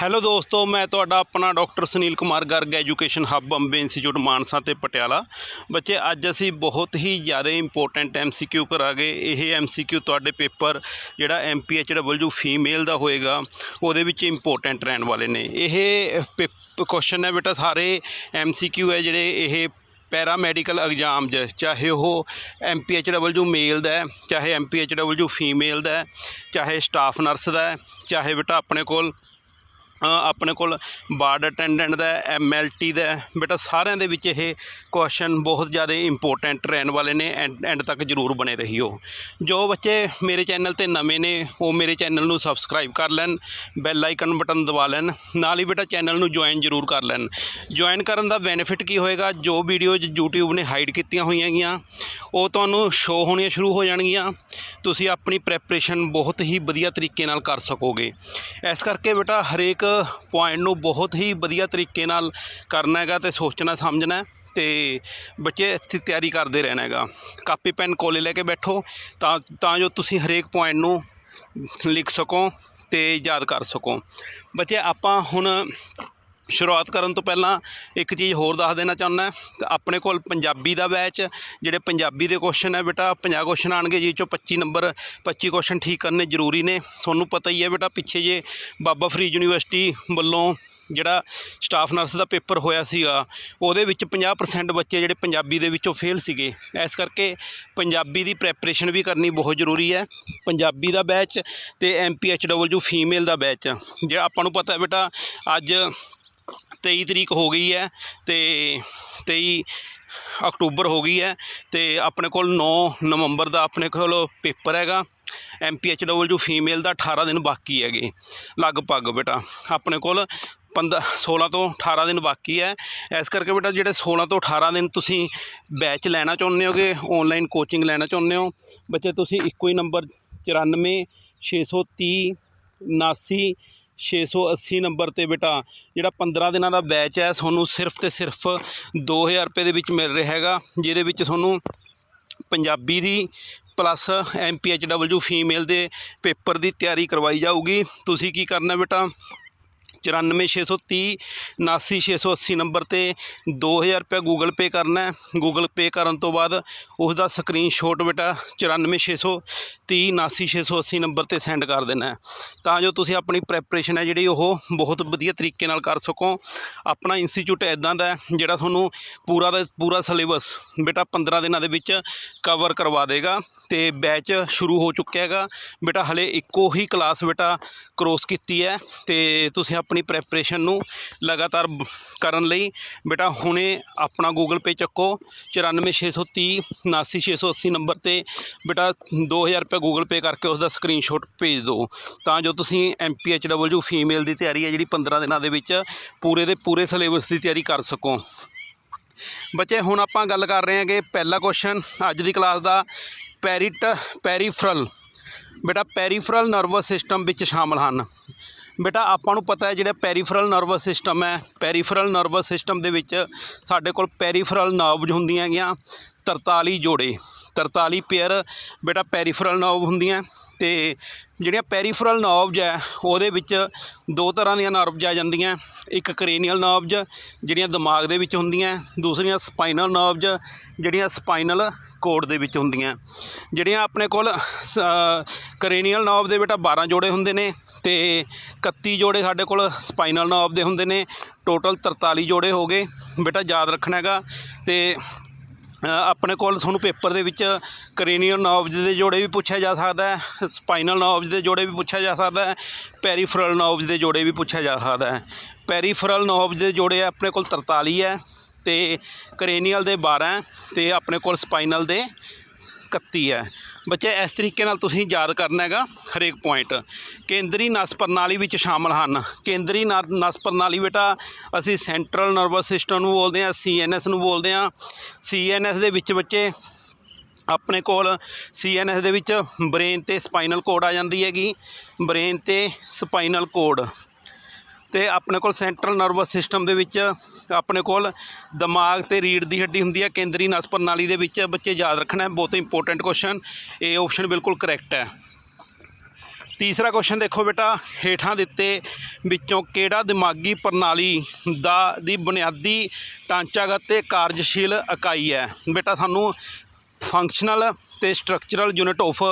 Hello ਦੋਸਤੋ, ਮੈਂ ਤੁਹਾਡਾ ਆਪਣਾ doctor Sunil Kumar Garg, Education Hub, Bombay Institute, Mansa ਤੇ ਪਟਿਆਲਾ। ਬੱਚੇ, ਅੱਜ ਅਸੀਂ ਬਹੁਤ ਹੀ ਜ਼ਿਆਦਾ ਇੰਪੋਰਟੈਂਟ ਐਮਸੀਕਿਊ ਕਰਾਂਗੇ ਇਹ ਐਮਸੀਕਿਊ ਤੁਹਾਡੇ ਪੇਪਰ, ਜਿਹੜਾ ਐਮਪੀਐਚਡਬਲਯੂ ਫੀਮੇਲ ਦਾ ਹੋਏਗਾ, ਉਹਦੇ ਵਿੱਚ ਇੰਪੋਰਟੈਂਟ ਰਹਿਣ ਵਾਲੇ ਨੇ। ਇਹ ਕੁਐਸਚਨ ਹੈ ਬੇਟਾ, ਸਾਰੇ ਐਮਸੀਕਿਊ ਹੈ ਜਿਹੜੇ ਇਹ ਪੈਰਾਮੈਡੀਕਲ ਐਗਜ਼ਾਮ 'ਚ, ਚਾਹੇ ਉਹ ਐਮਪੀਐਚਡਬਲਯੂ ਮੇਲ ਦਾ ਹੈ, ਚਾਹੇ ਐਮਪੀਐਚਡਬਲਯੂ ਫੀਮੇਲ ਦਾ ਹੈ, ਚਾਹੇ ਸਟਾਫ ਨਰਸ ਦਾ ਹੈ, ਚਾਹੇ ਬੇਟਾ ਆਪਣੇ ਕੋਲ ਆਪਣੇ ਕੋਲ ਬਾਰਡ ਅਟੈਂਡੈਂਟ ਦਾ ਐਮਐਲਟੀ ਦਾ। ਬੇਟਾ, ਸਾਰਿਆਂ ਦੇ ਵਿੱਚ ਇਹ ਕੁਐਸਚਨ ਬਹੁਤ ਜ਼ਿਆਦਾ ਇੰਪੋਰਟੈਂਟ ਰਹਿਣ ਵਾਲੇ ਨੇ ਐਂਡ ਐਂਡ ਤੱਕ ਜ਼ਰੂਰ ਬਣੇ ਰਹੀਓ। ਜੋ ਬੱਚੇ ਮੇਰੇ ਚੈਨਲ ਤੇ ਨਵੇਂ ਨੇ, ਉਹ ਮੇਰੇ ਚੈਨਲ ਨੂੰ ਸਬਸਕ੍ਰਾਈਬ ਕਰ ਲੈਣ ਬੈਲ ਆਈਕਨ ਬਟਨ ਦਬਾ ਲੈਣ, ਨਾਲ ਹੀ ਬੇਟਾ ਚੈਨਲ ਨੂੰ ਜੁਆਇਨ ਜ਼ਰੂਰ ਕਰ ਲੈਣ। ਜੁਆਇਨ ਕਰਨ ਦਾ ਬੈਨੀਫਿਟ ਕੀ ਹੋਏਗਾ? ਜੋ ਵੀਡੀਓਜ਼ YouTube ਨੇ ਹਾਈਡ ਕੀਤੀਆਂ ਹੋਈਆਂ ਹੈਗੀਆਂ ਉਹ ਤੁਹਾਨੂੰ ਸ਼ੋ ਹੋਣੀਆਂ ਸ਼ੁਰੂ ਹੋ ਜਾਣਗੀਆਂ। ਤੁਸੀਂ ਆਪਣੀ ਪ੍ਰੈਪਰੇਸ਼ਨ ਬਹੁਤ ਹੀ ਵਧੀਆ ਤਰੀਕੇ ਨਾਲ ਕਰ ਸਕੋਗੇ। ਇਸ ਕਰਕੇ ਬੇਟਾ, ਹਰੇਕ ਪੁਆਇੰਟ ਨੂੰ ਬਹੁਤ ਹੀ ਵਧੀਆ ਤਰੀਕੇ ਨਾਲ ਕਰਨਾ ਹੈਗਾ ਤੇ ਸੋਚਣਾ, ਸਮਝਣਾ ਹੈ ਤੇ ਬੱਚੇ ਇੱਥੇ ਤਿਆਰੀ ਕਰਦੇ ਰਹਿਣਾ ਹੈਗਾ। ਕਾਪੀ, ਪੈਨ ਕੋਲੇ ਲੈ ਕੇ ਬੈਠੋ ਤਾਂ ਤਾਂ ਜੋ ਤੁਸੀਂ ਹਰੇਕ ਪੁਆਇੰਟ ਨੂੰ ਲਿਖ ਸਕੋ ਤੇ ਯਾਦ ਕਰ ਸਕੋ। ਬੱਚੇ, ਆਪਾਂ ਹੁਣ ਸ਼ੁਰੂਆਤ ਕਰਨ ਤੋਂ ਪਹਿਲਾਂ ਇੱਕ ਚੀਜ਼ ਹੋਰ ਦੱਸ ਦੇਣਾ ਚਾਹੁੰਦਾ ਤੇ ਆਪਣੇ ਕੋਲ ਪੰਜਾਬੀ ਦਾ ਬੈਚ ਜਿਹੜੇ ਪੰਜਾਬੀ ਦੇ ਕੁਐਸਚਨ ਹੈ ਬੇਟਾ 50 ਕੁਐਸਚਨ ਆਣਗੇ ਜਿਸ ਚੋਂ 25 ਨੰਬਰ 25 ਕੁਐਸਚਨ ਠੀਕ ਕਰਨੇ ਜ਼ਰੂਰੀ ਨੇ। ਤੁਹਾਨੂੰ ਪਤਾ ਹੀ ਹੈ ਬੇਟਾ, ਪਿੱਛੇ ਜੇ ਬਾਬਾ ਫਰੀਦ ਯੂਨੀਵਰਸਿਟੀ ਵੱਲੋਂ ਜਿਹੜਾ ਸਟਾਫ ਨਰਸ ਦਾ ਪੇਪਰ ਹੋਇਆ ਸੀਗਾ, ਉਹਦੇ ਵਿੱਚ 50% ਬੱਚੇ ਜਿਹੜੇ ਪੰਜਾਬੀ ਦੇ ਵਿੱਚੋਂ ਫੇਲ ਸੀਗੇ। ਇਸ ਕਰਕੇ ਪੰਜਾਬੀ ਦੀ ਪ੍ਰੈਪਰੇਸ਼ਨ ਵੀ ਕਰਨੀ ਬਹੁਤ ਜ਼ਰੂਰੀ ਹੈ। ਪੰਜਾਬੀ ਦਾ ਬੈਚ ਤੇ ਐਮਪੀਐਚਡਬਲਯੂ ਫੀਮੇਲ ਦਾ ਬੈਚ ਜੇ ਆਪਾਂ ਨੂੰ ਪਤਾ ਹੈ ਬੇਟਾ, ਅੱਜ 23 ਤਰੀਕ ਹੋ ਗਈ ਹੈ ਤੇ 23 ਅਕਤੂਬਰ ਹੋ ਗਈ ਹੈ ਤੇ ਆਪਣੇ ਕੋਲ 9 ਨਵੰਬਰ ਦਾ ਆਪਣੇ ਕੋਲ ਪੇਪਰ ਹੈਗਾ। ਐਮਪੀਐਚਡਬਲਯੂ ਫੀਮੇਲ ਦਾ 18 ਦਿਨ ਬਾਕੀ ਹੈਗੇ। ਲਗਭਗ ਬੇਟਾ ਆਪਣੇ ਕੋਲ 15 16 ਤੋਂ 18 ਦਿਨ ਬਾਕੀ ਹੈ। ਇਸ ਕਰਕੇ ਬੇਟਾ ਜਿਹੜੇ 16 ਤੋਂ 18 ਦਿਨ ਤੁਸੀਂ ਬੈਚ ਲੈਣਾ ਚਾਹੁੰਦੇ ਹੋਗੇ ਆਨਲਾਈਨ ਕੋਚਿੰਗ ਲੈਣਾ ਚਾਹੁੰਦੇ ਹੋ, ਬੱਚੇ ਤੁਸੀਂ ਇੱਕੋ ਹੀ ਨੰਬਰ 94 630 79 680 ਨੰਬਰ ਤੇ ਬੇਟਾ, ਜਿਹੜਾ 15 ਦਿਨਾਂ ਦਾ ਬੈਚ ਹੈ, ਤੁਹਾਨੂੰ ਸਿਰਫ ਤੇ ਸਿਰਫ 2000 ਰੁਪਏ ਦੇ ਵਿੱਚ ਮਿਲ ਰਿਹਾ ਹੈਗਾ, ਜਿਹਦੇ ਵਿੱਚ ਤੁਹਾਨੂੰ ਪੰਜਾਬੀ ਦੀ ਪਲੱਸ ਐਮਪੀਐਚਡਬਲਯੂ ਫੀਮੇਲ ਦੇ ਪੇਪਰ ਦੀ ਤਿਆਰੀ ਕਰਵਾਈ ਜਾਊਗੀ। ਤੁਸੀਂ ਕੀ ਕਰਨਾ ਬੇਟਾ? 94630 79680 ਨੰਬਰ ਤੇ 2000 ਰੁਪਏ ਗੂਗਲ ਪੇ ਕਰਨਾ ਹੈ। ਗੂਗਲ ਪੇ ਕਰਨ ਤੋਂ ਬਾਅਦ ਉਸ ਦਾ ਸਕਰੀਨਸ਼ਾਟ ਬੇਟਾ 94630 79680 ਨੰਬਰ ਤੇ ਸੈਂਡ ਕਰ ਦੇਣਾ ਤਾਂ ਜੋ ਤੁਸੀਂ ਆਪਣੀ ਪ੍ਰੈਪਰੇਸ਼ਨ ਹੈ ਜਿਹੜੀ ਉਹ ਬਹੁਤ ਵਧੀਆ ਤਰੀਕੇ ਨਾਲ ਕਰ ਸਕੋ। ਆਪਣਾ ਇੰਸਟੀਚਿਊਟ ਐਦਾਂ ਦਾ ਜਿਹੜਾ ਤੁਹਾਨੂੰ ਪੂਰਾ ਦਾ ਪੂਰਾ ਸਿਲੇਬਸ ਬੇਟਾ 15 ਦਿਨਾਂ ਦੇ ਵਿੱਚ ਕਵਰ ਕਰਵਾ ਦੇਗਾ ਤੇ ਬੈਚ ਸ਼ੁਰੂ ਹੋ ਚੁੱਕਿਆ ਹੈਗਾ। ਬੇਟਾ ਹਲੇ ਇੱਕੋ ਹੀ ਕਲਾਸ ਬੇਟਾ ਕ੍ਰੋਸ ਕੀਤੀ ਹੈ ਤੇ ਤੁਸੀਂ ਆਪਣੀ ਪ੍ਰੈਪਰੇਸ਼ਨ ਨੂੰ ਲਗਾਤਾਰ ਕਰਨ ਲਈ। ਬੇਟਾ, ਹੁਣੇ ਆਪਣਾ ਗੂਗਲ ਪੇ ਚੱਕੋ। 94630 79680 ਨੰਬਰ ਤੇ ਬੇਟਾ 2000 ਰੁਪਏ ਗੂਗਲ ਪੇ ਕਰਕੇ ਉਸ ਦਾ ਸਕਰੀਨਸ਼ਾਟ ਭੇਜ ਦਿਓ ਤਾਂ ਜੋ ਤੁਸੀਂ ਐਮਪੀਐਚਡਬਲਯੂ ਫੀਮੇਲ ਦੀ ਤਿਆਰੀ ਹੈ ਜਿਹੜੀ 15 ਦਿਨਾਂ ਦੇ ਵਿੱਚ ਪੂਰੇ ਦੇ ਪੂਰੇ ਸਿਲੇਬਸ ਦੀ ਤਿਆਰੀ ਕਰ ਸਕੋ। ਬੱਚੇ, ਹੁਣ ਆਪਾਂ ਗੱਲ ਕਰ ਰਹੇ ਹਾਂਗੇ ਪਹਿਲਾ ਕੁਐਸਚਨ ਅੱਜ ਦੀ ਕਲਾਸ ਦਾ ਪੈਰੀਟ ਪੈਰੀਫਰਲ ਬੇਟਾ ਪੈਰੀਫਰਲ ਨਰਵਸ ਸਿਸਟਮ ਵਿੱਚ ਸ਼ਾਮਲ ਹਨ। ਬੇਟਾ, ਆਪਾਂ ਨੂੰ ਪਤਾ ਹੈ ਜਿਹੜਾ ਪੈਰੀਫਰਲ ਨਰਵਸ ਸਿਸਟਮ ਹੈ। ਪੈਰੀਫਰਲ ਨਰਵਸ ਸਿਸਟਮ ਦੇ ਵਿੱਚ ਸਾਡੇ ਕੋਲ ਪੈਰੀਫਰਲ ਨਰਵਜ਼ ਹੁੰਦੀਆਂ ਹੈਗੀਆਂ। 43 ਜੋੜੇ। 43 ਪੇਅਰ ਬੇਟਾ ਪੈਰੀਫਰਲ ਨਰਵ ਹੁੰਦੀਆਂ ਤੇ ਜਿਹੜੀਆਂ ਪੈਰੀਫਰਲ ਨਰਵਜ਼ ਹੈ, ਉਹਦੇ ਵਿੱਚ ਦੋ ਤਰ੍ਹਾਂ ਦੀਆਂ ਨਰਵਜ਼ ਆ ਜਾਂਦੀਆਂ ਇੱਕ ਕਰੇਨੀਅਲ ਨਰਵਜ਼ ਜਿਹੜੀਆਂ ਦਿਮਾਗ ਦੇ ਵਿੱਚ ਹੁੰਦੀਆਂ ਦੂਸਰੀਆਂ ਸਪਾਈਨਲ ਨਰਵਜ਼ ਜਿਹੜੀਆਂ ਸਪਾਈਨਲ ਕੋਡ ਦੇ ਵਿੱਚ ਹੁੰਦੀਆਂ ਜਿਹੜੀਆਂ ਆਪਣੇ ਕੋਲ ਕਰੇਨੀਅਲ ਨਰਵ ਦੇ ਬੇਟਾ 12 ਜੋੜੇ ਹੁੰਦੇ ਨੇ ਤੇ 31 ਜੋੜੇ ਸਾਡੇ ਕੋਲ ਸਪਾਈਨਲ ਨਰਵ ਦੇ ਹੁੰਦੇ ਨੇ। ਟੋਟਲ 43 ਜੋੜੇ ਹੋ ਗਏ। ਬੇਟਾ ਯਾਦ ਰੱਖਣਾ ਹੈਗਾ ਤੇ ਆਪਣੇ ਕੋਲ ਤੁਹਾਨੂੰ ਪੇਪਰ ਦੇ ਵਿੱਚ ਕਰੇਨੀਅਲ ਨੋਬਜ਼ ਦੇ ਜੋੜੇ ਵੀ ਪੁੱਛਿਆ ਜਾ ਸਕਦਾ ਸਪਾਈਨਲ ਨੋਬਜ਼ ਦੇ ਜੋੜੇ ਵੀ ਪੁੱਛਿਆ ਜਾ ਸਕਦਾ ਪੈਰੀਫਰਲ ਨੋਬਜ਼ ਦੇ ਜੋੜੇ ਵੀ ਪੁੱਛਿਆ ਜਾ ਸਕਦਾ ਹੈ। ਪੈਰੀਫਰਲ ਨੋਬਜ਼ ਦੇ ਜੋੜੇ ਆਪਣੇ ਕੋਲ 43 ਹੈ ਤੇ ਕਰੇਨੀਅਲ ਦੇ 12 ਹੈ ਤੇ ਆਪਣੇ ਕੋਲ ਸਪਾਈਨਲ ਦੇ 31 ਹੈ। ਬੱਚੇ, ਇਸ ਤਰੀਕੇ ਨਾਲ ਤੁਸੀਂ ਯਾਦ ਕਰਨਾ ਹੈਗਾ ਹਰੇਕ ਪੁਆਇੰਟ ਕੇਂਦਰੀ ਨਸ ਪ੍ਰਣਾਲੀ ਵਿੱਚ ਸ਼ਾਮਲ ਹਨ। ਕੇਂਦਰੀ ਨਰ- ਨਸ ਪ੍ਰਣਾਲੀ ਬੇਟਾ, ਅਸੀਂ ਸੈਂਟਰਲ ਨਰਵਸ ਸਿਸਟਮ ਨੂੰ ਬੋਲਦੇ ਹਾਂ ਸੀਐਨਐਸ ਨੂੰ ਬੋਲਦੇ ਹਾਂ। ਸੀਐਨਐਸ ਦੇ ਵਿੱਚ ਬੱਚੇ, ਆਪਣੇ ਕੋਲ ਸੀਐਨਐਸ ਦੇ ਵਿੱਚ ਬ੍ਰੇਨ ਤੇ ਸਪਾਈਨਲ ਕੋਡ ਆ ਜਾਂਦੀ ਹੈਗੀ। ਬ੍ਰੇਨ ਤੇ ਸਪਾਈਨਲ ਕੋਡ ਤੇ ਆਪਣੇ ਕੋਲ ਸੈਂਟਰਲ ਨਰਵਸ ਸਿਸਟਮ ਦੇ ਵਿੱਚ, ਆਪਣੇ ਕੋਲ ਦਿਮਾਗ ਤੇ ਰੀੜ ਦੀ ਹੱਡੀ ਹੁੰਦੀ ਹੈ ਕੇਂਦਰੀ ਨਸ ਪ੍ਰਣਾਲੀ ਦੇ ਵਿੱਚ ਬੱਚੇ ਯਾਦ ਰੱਖਣਾ ਹੈ, ਬਹੁਤ ਇੰਪੋਰਟੈਂਟ ਕੁਐਸਚਨ ਇਹ ਆਪਸ਼ਨ ਬਿਲਕੁਲ ਕਰੈਕਟ ਹੈ। ਤੀਸਰਾ ਕੁਐਸਚਨ ਦੇਖੋ ਬੇਟਾ, ਹੇਠਾਂ ਦਿੱਤੇ ਵਿੱਚੋਂ ਕਿਹੜਾ ਦਿਮਾਗੀ ਪ੍ਰਣਾਲੀ ਦਾ ਦੀ ਬੁਨਿਆਦੀ ਢਾਂਚਾਗਤ ਤੇ ਕਾਰਜਸ਼ੀਲ ਇਕਾਈ ਹੈ? ਬੇਟਾ, ਸਾਨੂੰ ਫੰਕਸ਼ਨਲ ਤੇ structural unit of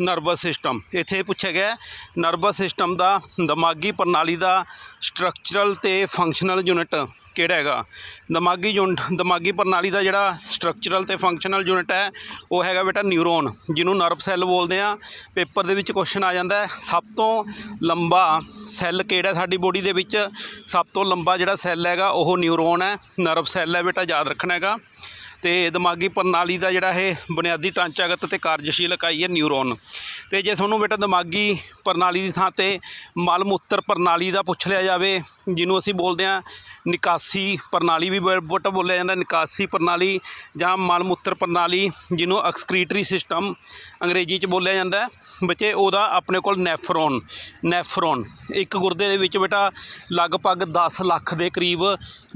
nervous system. ਇੱਥੇ ਪੁੱਛਿਆ ਗਿਆ ਨਰਵਸ ਸਿਸਟਮ ਦਾ ਦਿਮਾਗੀ ਪ੍ਰਣਾਲੀ ਦਾ ਸਟਰਕਚਰਲ ਤੇ ਫੰਕਸ਼ਨਲ ਯੂਨਿਟ ਕਿਹੜਾ ਹੈਗਾ? ਦਿਮਾਗੀ ਯੂਨਿਟ ਦਿਮਾਗੀ ਪ੍ਰਣਾਲੀ ਦਾ ਜਿਹੜਾ ਸਟਰਕਚਰਲ ਤੇ ਫੰਕਸ਼ਨਲ ਯੂਨਿਟ ਹੈ, ਉਹ ਹੈਗਾ ਬੇਟਾ ਨਿਊਰੋਨ ਜਿਹਨੂੰ ਨਰਵ ਸੈੱਲ ਬੋਲਦੇ ਆ ਪੇਪਰ ਦੇ ਵਿੱਚ ਕੁਐਸਚਨ ਆ ਜਾਂਦਾ ਸਭ ਤੋਂ ਲੰਬਾ ਸੈੱਲ ਕਿਹੜਾ ਸਾਡੀ ਬੋਡੀ ਦੇ ਵਿੱਚ? ਸਭ ਤੋਂ ਲੰਬਾ ਜਿਹੜਾ ਸੈੱਲ ਹੈਗਾ, ਉਹ ਨਿਊਰੋਨ ਹੈ। ਨਰਵ ਸੈੱਲ ਹੈ ਬੇਟਾ, ਯਾਦ ਰੱਖਣਾ ਹੈਗਾ। ਤੇ ਦਿਮਾਗੀ ਪ੍ਰਣਾਲੀ ਦਾ ਜਿਹੜਾ ਇਹ ਬੁਨਿਆਦੀ ਢਾਂਚਾਗਤ ਤੇ ਕਾਰਜਸ਼ੀਲ ਇਕਾਈ ਹੈ ਨਿਊਰੋਨ। ਤੇ ਜੇ ਤੁਹਾਨੂੰ ਬੇਟਾ ਦਿਮਾਗੀ ਪ੍ਰਣਾਲੀ ਦੀ ਥਾਂ ਤੇ ਮਲ ਮੂਤਰ ਪ੍ਰਣਾਲੀ ਦਾ ਪੁੱਛ ਲਿਆ ਜਾਵੇ, ਜਿਹਨੂੰ ਅਸੀਂ ਬੋਲਦੇ ਹਾਂ ਨਿਕਾਸੀ ਪ੍ਰਣਾਲੀ ਵੀ ਬ- ਬੇਟਾ ਬੋਲਿਆ ਜਾਂਦਾ ਨਿਕਾਸੀ ਪ੍ਰਣਾਲੀ ਜਾਂ ਮਲ ਮੂਤਰ ਪ੍ਰਣਾਲੀ, ਜਿਹਨੂੰ ਐਕਸਕ੍ਰੀਟਰੀ ਸਿਸਟਮ ਅੰਗਰੇਜ਼ੀ ਚ ਬੋਲਿਆ ਜਾਂਦਾ ਬੱਚੇ, ਉਹਦਾ ਆਪਣੇ ਕੋਲ ਨੈਫਰੋਨ ਨੈਫਰੋਨ, ਇੱਕ ਗੁਰਦੇ ਦੇ ਵਿੱਚ ਬੇਟਾ ਲਗਭਗ 10 ਲੱਖ ਦੇ ਕਰੀਬ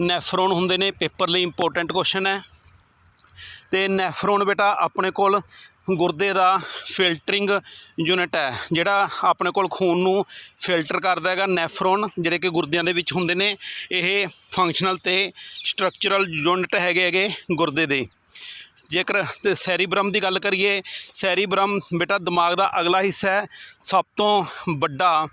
ਨੈਫਰੋਨ ਹੁੰਦੇ ਨੇ। ਪੇਪਰ ਲਈ ਇੰਪੋਰਟੈਂਟ ਕੁਐਸਚਨ ਹੈ। ਤੇ ਨੈਫਰੋਨ ਬੇਟਾ ਆਪਣੇ ਕੋਲ ਗੁਰਦੇ ਦਾ ਫਿਲਟਰਿੰਗ ਯੂਨਿਟ ਹੈ, ਜਿਹੜਾ ਆਪਣੇ ਕੋਲ ਖੂਨ ਨੂੰ ਫਿਲਟਰ ਕਰਦਾ ਹੈਗਾ। ਨੈਫਰੋਨ ਜਿਹੜੇ ਕਿ ਗੁਰਦਿਆਂ ਦੇ ਵਿੱਚ ਹੁੰਦੇ ਨੇ, ਇਹ ਫੰਕਸ਼ਨਲ ਤੇ ਸਟਰਕਚਰਲ ਯੂਨਿਟ ਹੈਗੇ ਹੈਗੇ ਗੁਰਦੇ ਦੇ। ਜੇਕਰ ਤੇ ਸੈਰੀਬ੍ਰਮ ਦੀ ਗੱਲ ਕਰੀਏ ਸੈਰੀਬ੍ਰਮ ਬੇਟਾ ਦਿਮਾਗ ਦਾ ਅਗਲਾ ਹਿੱਸਾ ਹੈ। ਸਭ ਤੋਂ ਵੱਡਾ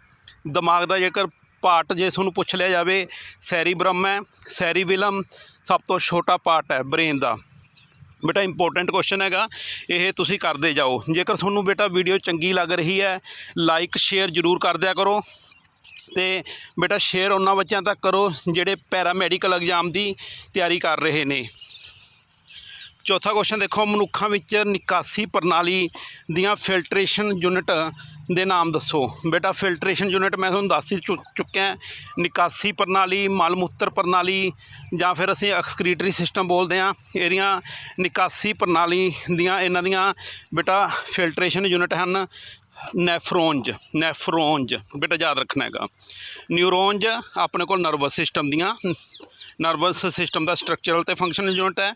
ਦਿਮਾਗ ਦਾ ਜੇਕਰ ਪਾਰਟ ਜੇ ਤੁਹਾਨੂੰ ਪੁੱਛ ਲਿਆ ਜਾਵੇ ਸੈਰੀਬ੍ਰਮ ਹੈ, ਸੈਰੀਵਿਲਮ ਸਭ ਤੋਂ ਛੋਟਾ ਪਾਰਟ ਹੈ ਬ੍ਰੇਨ ਦਾ। ਬੇਟਾ ਇੰਪੋਰਟੈਂਟ ਕੁਐਸਚਨ ਹੈਗਾ। ਇਹ ਤੁਸੀਂ ਕਰਦੇ ਜਾਓ। ਜੇਕਰ ਤੁਹਾਨੂੰ ਬੇਟਾ ਵੀਡੀਓ ਚੰਗੀ ਲੱਗ ਰਹੀ ਹੈ ਲਾਈਕ ਸ਼ੇਅਰ ਜ਼ਰੂਰ ਕਰ ਦਿਆ ਕਰੋ। ਤੇ ਬੇਟਾ ਸ਼ੇਅਰ ਉਹਨਾਂ ਬੱਚਿਆਂ ਤੱਕ ਕਰੋ, ਜਿਹੜੇ ਪੈਰਾਮੈਡੀਕਲ ਐਗਜ਼ਾਮ ਦੀ ਤਿਆਰੀ ਕਰ ਰਹੇ ਨੇ। ਚੌਥਾ ਕੁਐਸਚਨ ਦੇਖੋ, ਮਨੁੱਖਾਂ ਵਿੱਚ ਨਿਕਾਸੀ ਪ੍ਰਣਾਲੀ ਦੀਆਂ ਫਿਲਟਰੇਸ਼ਨ ਯੂਨਿਟ ਦੇ ਨਾਮ ਦੱਸੋ। ਬੇਟਾ ਫਿਲਟਰੇਸ਼ਨ ਯੂਨਿਟ ਮੈਂ ਤੁਹਾਨੂੰ ਦੱਸ ਹੀ ਚੁ- ਚੁੱਕਿਆ ਨਿਕਾਸੀ ਪ੍ਰਣਾਲੀ ਮਲ ਮੂਤਰ ਪ੍ਰਣਾਲੀ ਜਾਂ ਫਿਰ ਅਸੀਂ ਐਕਸਕਰੀਟਰੀ ਸਿਸਟਮ ਬੋਲਦੇ ਹਾਂ। ਇਹਦੀਆਂ ਨਿਕਾਸੀ ਪ੍ਰਣਾਲੀ ਦੀਆਂ, ਇਹਨਾਂ ਦੀਆਂ ਬੇਟਾ ਫਿਲਟਰੇਸ਼ਨ ਯੂਨਿਟ ਹਨ ਨੈਫਰੋਨਜ ਨੈਫਰੋਨਜ। ਬੇਟਾ, ਯਾਦ ਰੱਖਣਾ ਹੈਗਾ। ਨਿਊਰੋਨਜ ਆਪਣੇ ਕੋਲ ਨਰਵਸ ਸਿਸਟਮ ਦੀਆਂ। ਨਰਵਸ ਸਿਸਟਮ ਦਾ ਸਟਰਕਚਰਲ ਤੇ ਫੰਕਸ਼ਨਲ ਯੂਨਿਟ ਹੈ।